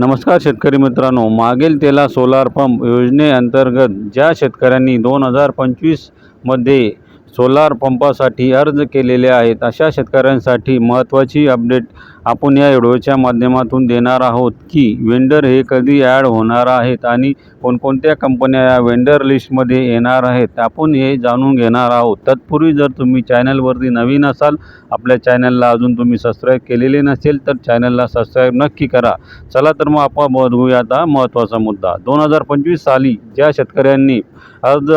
नमस्कार शेतकरी मित्रांनो. मागील तेला सोलार पंप योजनेअंतर्गत ज्या शेतकऱ्यांनी दोन हजार पंचवीसमध्ये सोलार पंपासाठी अर्ज केलेले आहेत अशा शेतकऱ्यांसाठी महत्त्वाची अपडेट आपण या व्हिडिओच्या माध्यमातून देणार आहोत की वेंडर हे कधी ॲड होणार आहेत आणि कोणकोणत्या कंपन्या या वेंडर लिस्टमध्ये येणार आहेत आपण हे जाणून घेणार आहोत. तत्पूर्वी जर तुम्ही चॅनलवरती नवीन असाल आपल्या चॅनलला अजून तुम्ही सबस्क्राईब केलेले नसेल तर चॅनलला सबस्क्राईब नक्की करा. चला तर मग आपण बघूया आता महत्त्वाचा मुद्दा. दोन हजार पंचवीस साली ज्या शेतकऱ्यांनी अर्ज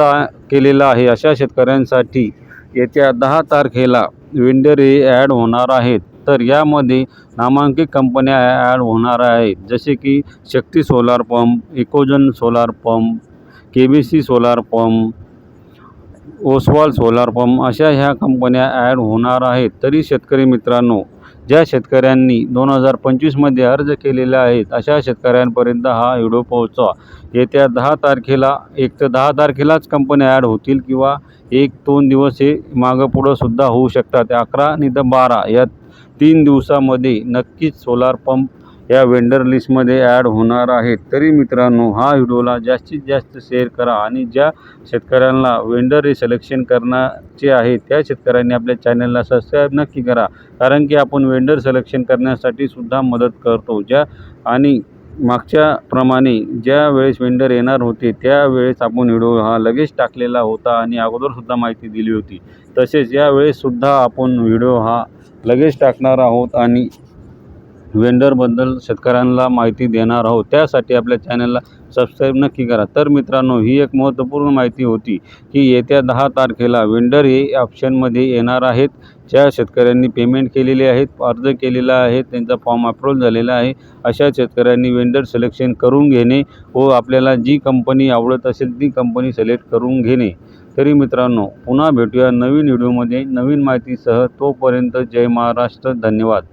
केलेला आहे अशा शेतकऱ्यांसाठी येत्या दहा तारखेला वेंडर हे ॲड होणार आहेत. तर यामध्ये नामांकित कंपन्या ॲड होणार आहेत. जसे की Shakti solar pump Ecozen solar pump K B C solar pump Oswal solar pump अशा ह्या कंपन्या ॲड होणार आहेत. तरी शेतकरी मित्रांनो ज्या शेतकऱ्यांनी दोन हजार पंचवीसमध्ये अर्ज केलेले आहेत अशा शेतकऱ्यांपर्यंत हा व्हिडिओ पोहोचवा येत्या दहा तारखेला एक तर दहा तारखेलाच कंपन्या ॲड होतील किंवा एक दोन दिवस हे मागं पुढंसुद्धा होऊ शकतात. अकरा आणि तर बारा यात तीन दिवसामध्ये नक्कीच सोलार पंप या वेंडर लिस्टमध्ये ॲड होणार आहेत. तरी मित्रांनो हा व्हिडिओला जास्तीत जास्त शेअर करा आणि ज्या शेतकऱ्यांना वेंडर हे सिलेक्शन करण्याचे आहे त्या शेतकऱ्यांनी आपल्या चॅनलला सबस्क्राईब नक्की करा. कारण की आपण वेंडर सिलेक्शन करण्यासाठी सुद्धा मदत करतो. ज्या आणि मागच्या प्रमाणे ज्या वेळेस वेंडर येणार होते त्यावेळेस आपण व्हिडिओ हा लगेच टाकलेला होता आणि अगोदरसुद्धा माहिती दिली होती. तसेच यावेळेससुद्धा आपण व्हिडिओ हा लगेच टाकणार आहोत आणि वेंडरबद्दल शेतकऱ्यांना माहिती देणार आहोत. त्यासाठी आपल्या चॅनलला सबस्क्राईब नक्की करा. तर मित्रांनो ही एक महत्त्वपूर्ण माहिती होती की येत्या दहा तारखेला वेंडर हे ऑप्शनमध्ये येणार आहेत. ज्या शेतकऱ्यांनी पेमेंट केलेले आहेत अर्ज केलेला आहे त्यांचा फॉर्म अप्रूव्ह झालेला आहे अशा शेतकऱ्यांनी वेंडर सिलेक्शन करून घेणे व आपल्याला जी कंपनी आवडत असेल ती कंपनी सिलेक्ट करून घेणे. तरी मित्रांनो पुन्हा भेटूया नवीन व्हिडिओमध्ये. नवीन माहितीसह तोपर्यंत जय महाराष्ट्र. धन्यवाद.